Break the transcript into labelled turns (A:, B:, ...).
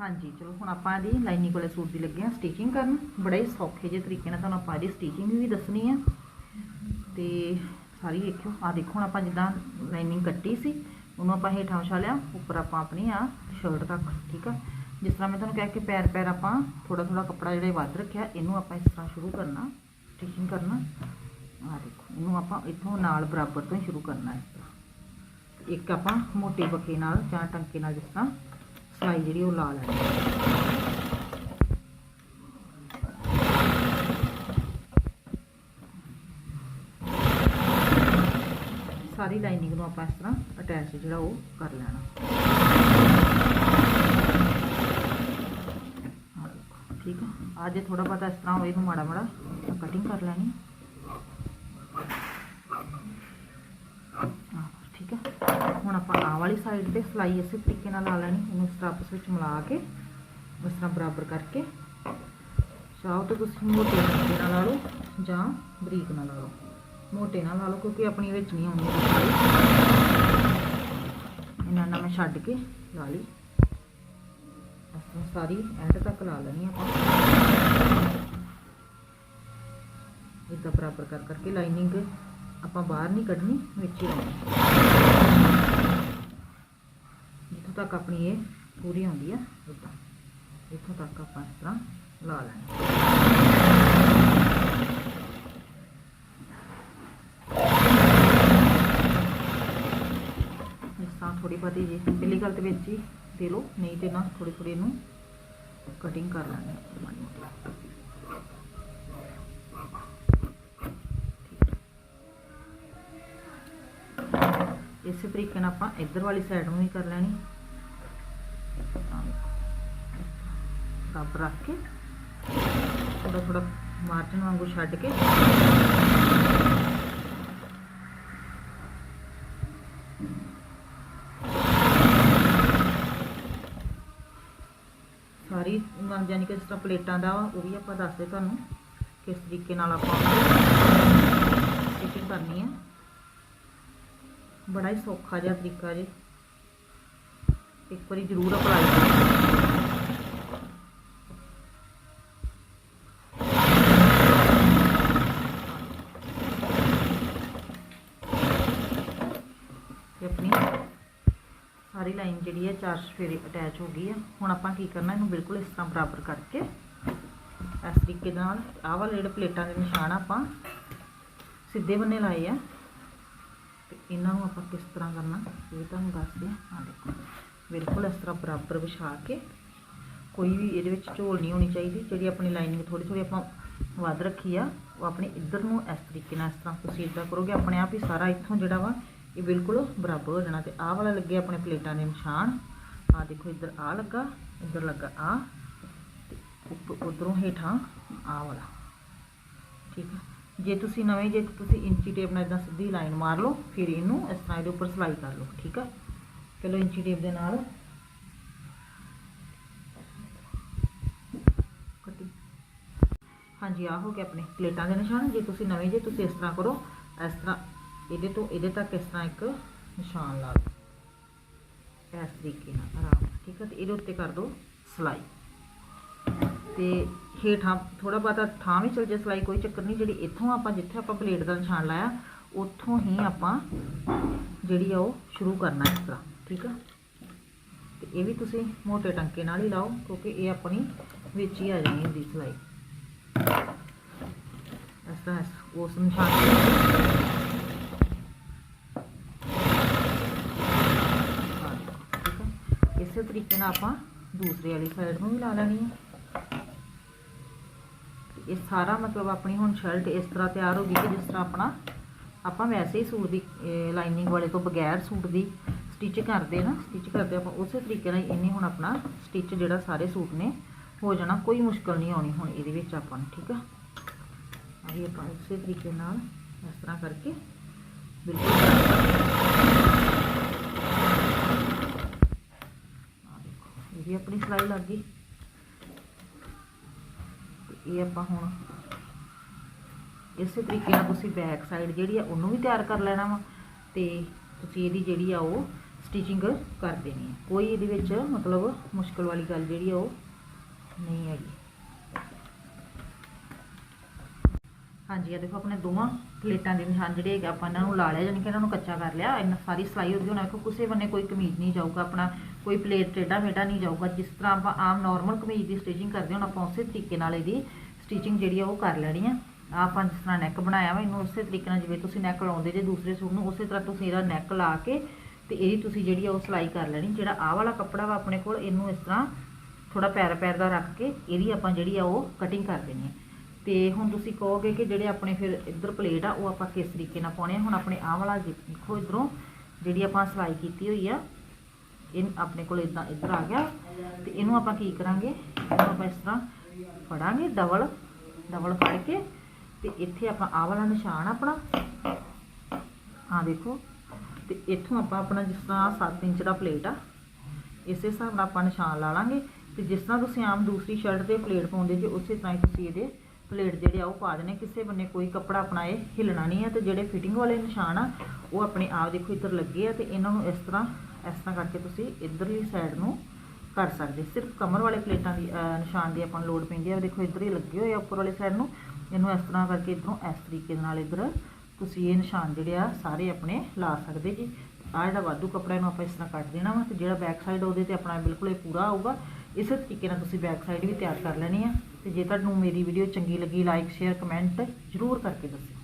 A: ਹਾਂਜੀ, ਚਲੋ ਹੁਣ ਆਪਾਂ ਇਹਦੀ ਲਾਈਨਿੰਗ ਵਾਲੇ ਸੂਟ ਦੀ ਲੱਗੇ ਆ ਸਟਿਚਿੰਗ ਕਰਨ। ਬੜਾ ਹੀ ਸੌਖੇ ਜਿਹੇ ਤਰੀਕੇ ਨਾਲ ਤੁਹਾਨੂੰ ਆਪਾਂ ਇਹਦੀ ਸਟਿਚਿੰਗ ਵੀ ਦੱਸਣੀ ਆ। ਤੇ ਸਾਰੀ ਦੇਖਿਓ ਆ ਦੇਖੋ ਹੁਣ ਆਪਾਂ ਜਿੱਦਾਂ ਲਾਈਨਿੰਗ ਕੱਟੀ ਸੀ, ਉਹਨੂੰ ਆਪਾਂ ਹੇਠਾਂ ਵਿਛਾ ਲਿਆ, ਉੱਪਰ ਆਪਾਂ ਆਪਣੀ ਆ ਸ਼ਰਟ ਤੱਕ, ਠੀਕ ਆ? ਜਿਸ ਤਰ੍ਹਾਂ ਮੈਂ ਤੁਹਾਨੂੰ ਕਿਹਾ ਕਿ ਪੈਰ ਪੈਰ ਆਪਾਂ ਥੋੜਾ ਥੋੜਾ ਕੱਪੜਾ ਜਿਹੜਾ ਵੱਧ ਰੱਖਿਆ, ਇਹਨੂੰ ਆਪਾਂ ਇਸ ਤਰ੍ਹਾਂ ਸ਼ੁਰੂ ਕਰਨਾ ਸਟਿਚਿੰਗ ਕਰਨਾ। ਆ ਦੇਖੋ, ਇਹਨੂੰ ਆਪਾਂ ਇੱਥੋਂ ਨਾਲ ਬਰਾਬਰ ਤੋਂ ਹੀ ਸ਼ੁਰੂ ਕਰਨਾ ਇਸ ਤਰ੍ਹਾਂ ਇੱਕ ਆਪਾਂ ਮੋਟੇ ਬੱਕੇ ਨਾਲ ਜਾਂ ਟੰਕੇ ਨਾਲ ਜਿਸ ਤਰ੍ਹਾਂ ਸਲਾਈ ਜਿਹੜੀ ਉਹ ਲਾ ਲੈਣੀ। ਸਾਰੀ ਲਾਈਨਿੰਗ ਨੂੰ ਆਪਾਂ ਇਸ ਤਰ੍ਹਾਂ ਅਟੈਚ ਜਿਹੜਾ ਉਹ ਕਰ ਲੈਣਾ। ਠੀਕ ਆ? ਅੱਜ ਥੋੜਾ ਬਹੁਤਾ ਇਸ ਤਰ੍ਹਾਂ ਹੋਏ ਨੂੰ ਮਾੜਾ ਮਾੜਾ ਕਟਿੰਗ ਕਰ ਲੈਣੀ। ਠੀਕ ਹੈ ਹੁਣ ਆਪਾਂ ਆਹ ਵਾਲੀ ਸਾਈਡ ਤੇ ਸਲਾਈ ਇਸੇ ਤਰੀਕੇ ਨਾਲ ਲਾ ਲੈਣੀ ਇਹਨੂੰ ਇਸ ਤਰ੍ਹਾਂ ਆਪਸ ਵਿੱਚ ਮਿਲਾ ਕੇ, ਇਸ ਤਰ੍ਹਾਂ ਬਰਾਬਰ ਕਰਕੇ। ਚਾਹੋ ਤਾਂ ਤੁਸੀਂ ਮੋਟੇ ਨਾਲ ਲਾ ਲਓ ਜਾਂ ਬਰੀਕ ਨਾਲ ਲਾ ਲਓ। ਮੋਟੇ ਨਾਲ ਲਾ ਲਓ ਕਿਉਂਕਿ ਆਪਣੀ ਵਿੱਚ ਨਹੀਂ ਆਉਂਦੀ ਇਹ ਸਲਾਈ ਇਹਨਾਂ ਨਾਲ ਮੈਂ ਛੱਡ ਕੇ ਲਾ ਲਈ। ਇਸ ਤਰ੍ਹਾਂ ਸਾਰੀ ਐਂਡ ਤੱਕ ਲਾ ਲੈਣੀ ਆਪਾਂ। ਇਦਾਂ ਬਰਾਬਰ ਕਰ ਕਰਕੇ ਲਾਈਨਿੰਗ ਆਪਾਂ ਬਾਹਰ ਨਹੀਂ ਕੱਢਣੀ, ਵਿੱਚ ਹੀ ਲਾਉਣੀ। ਤੱਕ ਆਪਣੀ ਇਹ ਪੂਰੀ ਆਉਂਦੀ ਆ ਇਦਾਂ ਇੱਥੋਂ ਤੱਕ ਆਪਾਂ ਇਸ ਤਰ੍ਹਾਂ ਲਾ ਲੈਣੀ। ਇਸ ਤਰ੍ਹਾਂ ਥੋੜੀ ਬਹੁਤੀ ਜੇ ਪਹਿਲੀ ਗੱਲ ਤੇ ਵਿੱਚ ਹੀ ਦੇ ਲਓ, ਨਹੀਂ ਤੇ ਨਾ ਥੋੜੀ ਥੋੜੀ ਇਹਨੂੰ ਕਟਿੰਗ ਕਰ ਲੈਣੀ ਹੈ ਮਾੜੀ ਮੋਟੀ। ਇਸੇ ਤਰੀਕੇ ਨਾਲ ਆਪਾਂ ਇੱਧਰ ਵਾਲੀ ਸਾਈਡ ਨੂੰ ਵੀ ਕਰ ਲੈਣੀ। ਬਰਾਬਰ ਰੱਖ ਕੇ ਥੋੜਾ ਥੋੜਾ ਮਾਰਜਨ ਵਾਂਗੂ ਛੱਡ ਕੇ ਸਾਰੀ ਮ- ਯਾਨੀ ਕਿ ਜਿਸ ਤਰ੍ਹਾਂ ਪਲੇਟਾਂ ਦਾ ਵਾ, ਉਹ ਵੀ ਆਪਾਂ ਦੱਸਦੇ ਤੁਹਾਨੂੰ ਕਿਸ ਤਰੀਕੇ ਨਾਲ ਆਪਾਂ ਸਟਿਚਿੰਗ ਕਰਨੀ ਹੈ ਬੜਾ ਹੀ ਸੌਖਾ ਜਿਹਾ ਤਰੀਕਾ ਜੀ ਇੱਕ ਵਾਰੀ ਜ਼ਰੂਰ ਅਪਲਾਈ ਕਰੋ ਤੇ ਆਪਣੀ ਸਾਰੀ ਲਾਈਨ ਜਿਹੜੀ ਹੈ ਚਾਰ ਸਫੇਰੇ ਅਟੈਚ ਹੋ ਗਈ ਆ ਹੁਣ ਆਪਾਂ ਕੀ ਕਰਨਾ, ਇਹਨੂੰ ਬਿਲਕੁਲ ਇਸ ਤਰ੍ਹਾਂ ਬਰਾਬਰ ਕਰਕੇ ਇਸ ਤਰੀਕੇ ਨਾਲ ਆਹ ਵਾਲੇ ਜਿਹੜੇ ਪਲੇਟਾਂ ਦੇ ਨਿਸ਼ਾਨ ਆਪਾਂ ਸਿੱਧੇ ਬੰਨੇ ਲਾਏ ਆ। ਤੇ ਇਹਨਾਂ ਨੂੰ ਆਪਾਂ ਕਿਸ ਤਰ੍ਹਾਂ ਕਰਨਾ, ਇਹ ਤੁਹਾਨੂੰ ਦੱਸਦੇ ਆ। ਆਹ ਦੇਖੋ, ਬਿਲਕੁਲ ਇਸ ਤਰ੍ਹਾਂ ਬਰਾਬਰ ਵਿਛਾ ਕੇ ਕੋਈ ਵੀ ਇਹਦੇ ਵਿੱਚ ਝੋਲ ਨਹੀਂ ਹੋਣੀ ਚਾਹੀਦੀ। ਜਿਹੜੀ ਆਪਣੀ ਲਾਈਨਿੰਗ ਥੋੜੀ ਥੋੜੀ ਆਪਾਂ ਵੱਧ ਰੱਖੀ ਆ, ਉਹ ਆਪਣੇ ਇੱਧਰ ਨੂੰ ਇਸ ਤਰੀਕੇ ਨਾਲ ਇਸ ਤਰ੍ਹਾਂ ਤੁਸੀਂ ਇੱਦਾਂ ਕਰੋਗੇ। ਆਪਣੇ ਆਪ ਹੀ ਸਾਰਾ ਇੱਥੋਂ ਜਿਹੜਾ ਵਾ ਇਹ ਬਿਲਕੁਲ ਬਰਾਬਰ ਹੋ ਜਾਣਾ ਤੇ ਆਹ ਵਾਲਾ ਲੱਗੇ ਆਪਣੇ ਪਲੇਟਾਂ ਦੇ ਨਿਸ਼ਾਨ। ਆਹ ਦੇਖੋ ਇੱਧਰ ਆਹ ਲੱਗਾ, ਇੱਧਰ ਲੱਗਾ ਆਹ, ਤੇ ਉੱਪਰ ਉਧਰੋਂ ਹੇਠਾਂ ਆਹ ਵਾਲਾ। ਠੀਕ ਹੈ ਜੇ ਤੁਸੀਂ ਨਵੇਂ, ਜੇ ਤੁਸੀਂ ਇੰਚੀ ਟੇਪ ਨਾਲ ਇਦਾਂ ਸਿੱਧੀ ਲਾਈਨ ਮਾਰ ਲਓ, ਫਿਰ ਇਹਨੂੰ ਇਸ ਤਰ੍ਹਾਂ ਇਹਦੇ ਉੱਪਰ ਸਲਾਈ ਕਰ ਲਓ, ਠੀਕ ਹੈ ਚਲੋ ਇੰਚੀ ਟੇਪ ਦੇ ਨਾਲ। ਹਾਂਜੀ ਆ ਹੋ ਗਿਆ ਆਪਣੇ ਪਲੇਟਾਂ ਦੇ ਨਿਸ਼ਾਨ। ਜੇ ਤੁਸੀਂ ਨਵੇਂ, ਜੇ ਤੁਸੀਂ ਇਸ ਤਰ੍ਹਾਂ ਕਰੋ, ਇਸ ਤਰ੍ਹਾਂ ਇਹਦੇ ਤੋਂ, ਇਹਦੇ ਤੱਕ ਇਸ ਤਰ੍ਹਾਂ ਇੱਕ ਨਿਸ਼ਾਨ ਲਾ ਲਓ ਇਸ ਤਰੀਕੇ ਨਾਲ, ਆਰਾਮ ਠੀਕ ਹੈ ਤੇ ਇਹਦੇ ਉੱਤੇ ਕਰ ਦਿਓ ਸਲਾਈ। ਤੇ ਹੇਠਾਂ ਥੋੜਾ ਬਹੁਤਾ ਥਾਂ ਵੀ ਚਲ ਜੇ ਸਲਾਈ, ਕੋਈ ਚੱਕਰ ਨਹੀਂ। ਜਿਹੜੀ ਇੱਥੋਂ ਆਪਾਂ, ਜਿੱਥੇ ਆਪਾਂ ਪਲੇਟ ਦਾ ਨਿਸ਼ਾਨ ਲਾਇਆ, ਉੱਥੋਂ ਹੀ ਆਪਾਂ ਜਿਹੜੀ ਆ ਉਹ ਸ਼ੁਰੂ ਕਰਨਾ ਇਸ ਤਰ੍ਹਾਂ, ਠੀਕ ਆ? ਤੇ ਇਹ ਵੀ ਤੁਸੀਂ ਮੋਟੇ ਟੰਕੇ ਨਾਲ ਹੀ ਲਾਓ, ਕਿਉਂਕਿ ਇਹ ਆਪਣੀ ਵਿੱਚ ਹੀ ਆ ਜਾਣੀ ਹੁੰਦੀ ਸਲਾਈ। ਇਸ ਤਰ੍ਹਾਂ ਇਸ- ਉਸ ਨਿਸ਼ਾਨ ਤੇ ਹਾਂ, ਠੀਕ ਹੈ ਇਸੇ ਤਰੀਕੇ ਨਾਲ ਆਪਾਂ ਦੂਸਰੇ ਵਾਲੀ ਸਾਈਡ ਨੂੰ ਵੀ ਲਾ ਲੈਣੀ ਹੈ। ਇਹ ਸਾਰਾ ਮਤਲਬ ਆਪਣੀ ਹੁਣ ਸ਼ਰਟ ਇਸ ਤਰ੍ਹਾਂ ਤਿਆਰ ਹੋ ਗਈ ਕਿ ਜਿਸ ਤਰ੍ਹਾਂ ਆਪਣਾ, ਆਪਾਂ ਵੈਸੇ ਹੀ ਸੂਟ ਦੀ ਲਾਈਨਿੰਗ ਵਾਲੇ ਤੋਂ ਬਗੈਰ ਸੂਟ ਦੀ ਸਟਿਚ ਕਰਦੇ ਨਾ ਸਟਿਚ ਕਰਦੇ ਆਪਾਂ ਉਸੇ ਤਰੀਕੇ ਨਾਲ ਇਹਨੇ ਹੁਣ ਆਪਣਾ ਸਟਿਚ ਜਿਹੜਾ ਸਾਰੇ ਸੂਟ ਨੇ ਹੋ ਜਾਣਾ, ਕੋਈ ਮੁਸ਼ਕਲ ਨਹੀਂ ਆਉਣੀ ਹੁਣ ਇਹਦੇ ਵਿੱਚ ਆਪਾਂ ਨੂੰ, ਠੀਕ ਆ? ਆਹੀ ਆਪਾਂ ਉਸੇ ਤਰੀਕੇ ਨਾਲ ਇਸ ਤਰ੍ਹਾਂ ਕਰਕੇ ਬਿਲਕੁਲ ਆਹ ਦੇਖੋ ਇਹ ਆਪਣੀ ਸਿਲਾਈ ਲੱਗ ਗਈ। ਇਹ ਆਪਾਂ ਹੁਣ ਇਸੇ ਤਰੀਕੇ ਨਾਲ ਤੁਸੀਂ ਬੈਕ ਸਾਈਡ ਜਿਹੜੀ ਆ, ਉਹਨੂੰ ਵੀ ਤਿਆਰ ਕਰ ਲੈਣਾ ਵਾ ਤੇ ਤੁਸੀਂ ਇਹਦੀ ਜਿਹੜੀ ਆ, ਉਹ ਸਟਿਚਿੰਗ ਕਰ ਦੇਣੀ ਹੈ ਕੋਈ ਇਹਦੇ ਵਿੱਚ ਮਤਲਬ ਮੁਸ਼ਕਲ ਵਾਲੀ ਗੱਲ ਜਿਹੜੀ ਆ, ਉਹ ਨਹੀਂ ਹੈਗੀ। ਹਾਂਜੀ, ਇਹ ਦੇਖੋ ਆਪਣੇ ਦੋਵਾਂ ਪਲੇਟਾਂ ਦੇ ਨਿਸ਼ਾਨ ਜਿਹੜੇ ਆਪਾਂ ਇਹਨਾਂ ਨੂੰ ਲਾ ਲਿਆ ਯਾਨੀ ਕਿ ਇਹਨਾਂ ਨੂੰ ਕੱਚਾ ਕਰ ਲਿਆ, ਇਹਨਾਂ ਸਾਰੀ ਸਲਾਈ ਉਹਦੀ ਹੁਣ ਆਖੋ ਕਿਸੇ ਬੰਨੇ ਕੋਈ ਕਮੀਜ਼ ਨਹੀਂ ਜਾਊਗਾ, ਆਪਣਾ ਕੋਈ ਪਲੇਟ ਟੇਢਾ ਮੇਢਾ ਨਹੀਂ ਜਾਊਗਾ, ਜਿਸ ਤਰ੍ਹਾਂ ਆਪਾਂ ਆਮ ਨਾਰਮਲ ਕਮੀਜ਼ ਦੀ ਸਟਿਚਿੰਗ ਕਰਦੇ ਹੁਣ ਆਪਾਂ ਉਸੇ ਤਰੀਕੇ ਨਾਲ ਇਹਦੀ ਸਟਿਚਿੰਗ ਜਿਹੜੀ ਆ ਉਹ ਕਰ ਲੈਣੀ ਆ। ਆਹ ਆਪਾਂ ਜਿਸ ਤਰ੍ਹਾਂ ਨੈਕ ਬਣਾਇਆ ਵਾ, ਇਹਨੂੰ ਉਸੇ ਤਰੀਕੇ ਨਾਲ ਜਿਵੇਂ ਤੁਸੀਂ ਨੈਕ ਲਾਉਂਦੇ ਜੇ ਦੂਸਰੇ ਸੂਟ ਨੂੰ, ਉਸੇ ਤਰ੍ਹਾਂ ਤੁਸੀਂ ਇਹਦਾ ਨੈਕ ਲਾ ਕੇ ਤੇ ਇਹਦੀ ਤੁਸੀਂ ਜਿਹੜੀ ਆ ਉਹ ਸਿਲਾਈ ਕਰ ਲੈਣੀ, ਜਿਹੜਾ ਆਹ ਵਾਲਾ ਕੱਪੜਾ ਵਾ ਆਪਣੇ ਕੋਲ, ਇਹਨੂੰ ਇਸ ਤਰ੍ਹਾਂ ਥੋੜਾ ਪੈਰ ਪੈਰ ਦਾ ਰੱਖ ਕੇ ਇਹਦੀ ਆਪਾਂ ਜਿਹੜੀ ਆ ਉਹ ਕਟਿੰਗ ਕਰ ਦੇਣੀ ਹੈ ਤੇ ਹੁਣ ਤੁਸੀਂ ਕਹੋਗੇ ਕਿ ਜਿਹੜੇ ਆਪਣੇ ਫਿਰ ਇੱਧਰ ਪਲੇਟ ਆ, ਉਹ ਆਪਾਂ ਕਿਸ ਤਰੀਕੇ ਨਾਲ ਪਾਉਣੇ ਆ? ਹੁਣ ਆਪਣੇ ਆਹ ਵਾਲਾ ਦੇਖੋ ਇਧਰੋਂ, ਜਿਹੜੀ ਆਪਾਂ ਸਿਲਾਈ ਕੀਤੀ ਹੋਈ ਆ, ਇਹ ਆਪਣੇ ਕੋਲ ਇਦਾਂ ਇੱਧਰ ਆ ਗਿਆ। ਤੇ ਇਹਨੂੰ ਆਪਾਂ ਕੀ ਕਰਾਂਗੇ? ਇਹਨੂੰ ਆਪਾਂ ਇਸ ਤਰ੍ਹਾਂ ਫੜਾਂਗੇ ਡਬਲ ਡਬਲ ਫੜ ਕੇ। ਤੇ ਇੱਥੇ ਆਪਾਂ ਆਹ ਵਾਲਾ ਨਿਸ਼ਾਨ ਆਪਣਾ ਆ ਦੇਖੋ। ਤੇ ਇੱਥੋਂ ਆਪਾਂ ਆਪਣਾ ਜਿਸ ਤਰ੍ਹਾਂ 7 ਇੰਚ ਦਾ ਪਲੇਟ ਆ, ਇਸੇ ਹਿਸਾਬ ਨਾਲ ਆਪਾਂ ਨਿਸ਼ਾਨ ਲਾ ਲਾਂਗੇ। ਤੇ ਜਿਸ ਤਰ੍ਹਾਂ ਤੁਸੀਂ ਆਮ ਦੂਸਰੀ ਸ਼ਰਟ ਤੇ ਪਲੇਟ ਪਾਉਂਦੇ ਜੇ, ਉਸੇ ਤਰ੍ਹਾਂ ਹੀ ਤੁਸੀਂ ਇਹਦੇ ਪਲੇਟ ਜਿਹੜੇ ਆ ਉਹ ਪਾ ਦੇਣੇ, ਕਿਸੇ ਬੰਨੇ ਕੋਈ ਕੱਪੜਾ ਆਪਣਾ ਇਹ ਹਿੱਲਣਾ ਨਹੀਂ ਹੈ ਤੇ ਜਿਹੜੇ ਫਿਟਿੰਗ ਵਾਲੇ ਨਿਸ਼ਾਨ ਆ, ਉਹ ਆਪਣੇ ਆਪ ਦੇਖੋ ਇੱਧਰ ਲੱਗੇ ਆ ਤੇ ਇਹਨਾਂ ਨੂੰ ਇਸ ਤਰ੍ਹਾਂ ਇਸ ਤਰ੍ਹਾਂ ਕਰਕੇ ਤੁਸੀਂ ਇੱਧਰਲੀ ਸਾਈਡ ਨੂੰ ਕਰ ਸਕਦੇ। ਸਿਰਫ ਕਮਰ ਵਾਲੇ ਪਲੇਟਾਂ ਦੀ ਨਿਸ਼ਾਨ ਦੀ ਆਪਾਂ ਨੂੰ ਲੋੜ ਪੈਂਦੀ ਆ। ਦੇਖੋ ਇੱਧਰ ਹੀ ਲੱਗੇ ਹੋਏ ਆ ਉੱਪਰ ਵਾਲੇ ਸਾਈਡ ਨੂੰ। ਇਹਨੂੰ ਇਸ ਤਰ੍ਹਾਂ ਕਰਕੇ ਇੱਧਰੋਂ ਇਸ ਤਰੀਕੇ ਦੇ ਨਾਲ ਇੱਧਰ ਤੁਸੀਂ ਇਹ ਨਿਸ਼ਾਨ ਜਿਹੜੇ ਆ ਸਾਰੇ ਆਪਣੇ ਲਾ ਸਕਦੇ ਜੀ। ਆਹ ਜਿਹੜਾ ਵਾਧੂ ਕੱਪੜਾ ਇਹਨੂੰ ਆਪਾਂ ਇਸ ਤਰ੍ਹਾਂ ਕੱਟ ਦੇਣਾ ਵਾ ਤੇ ਜਿਹੜਾ ਬੈਕ ਸਾਈਡ ਉਹਦੇ ਤੇ ਆਪਣਾ ਬਿਲਕੁਲ ਇਹ ਪੂਰਾ ਆਊਗਾ। ਇਸੇ ਤਰੀਕੇ ਨਾਲ ਤੁਸੀਂ ਬੈਕ ਸਾਈਡ ਵੀ ਤਿਆਰ ਕਰ ਲੈਣੀ ਆ। ਤੇ ਜੇ ਤੁਹਾਨੂੰ ਮੇਰੀ ਵੀਡੀਓ ਚੰਗੀ ਲੱਗੀ ਲਾਈਕ ਸ਼ੇਅਰ ਕਮੈਂਟ ਜ਼ਰੂਰ ਕਰਕੇ ਦੱਸਿਓ।